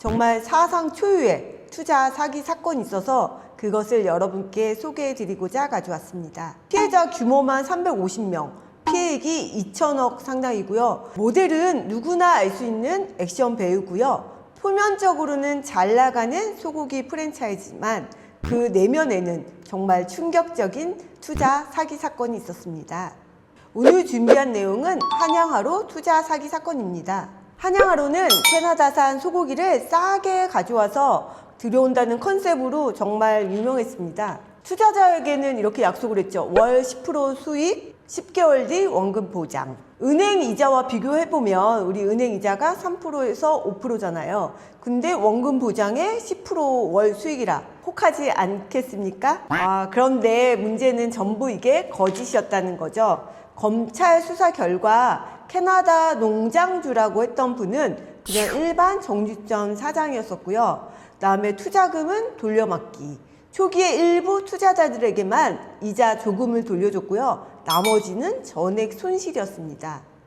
정말 사상 초유의 투자 사기 사건이 있어서 그것을 여러분께 소개해 드리고자 가져왔습니다. 피해자 규모만 350명, 피해액이 2천억 상당이고요. 모델은 누구나 알 수 있는 액션 배우고요. 표면적으로는 잘 나가는 소고기 프랜차이즈지만 그 내면에는 정말 충격적인 투자 사기 사건이 있었습니다. 오늘 준비한 내용은 한양하로 투자 사기 사건입니다. 한양하로는 캐나다산 소고기를 싸게 가져와서 들여온다는 컨셉으로 정말 유명했습니다. 투자자에게는 이렇게 약속을 했죠. 월 10% 수익, 10개월 뒤 원금 보장. 은행 이자와 비교해보면 우리 은행 이자가 3%에서 5%잖아요. 근데 원금 보장에 10%월 수익이라 혹하지 않겠습니까? 아, 그런데 문제는 전부 이게 거짓이었다는 거죠. 검찰 수사 결과 캐나다 농장주라고 했던 분은 그냥 일반 정육점 사장이었었고요. 그다음에 투자금은 돌려막기. 초기에 일부 투자자들에게만 이자 조금을 돌려줬고요. 나머지는 전액 손실이었습니다.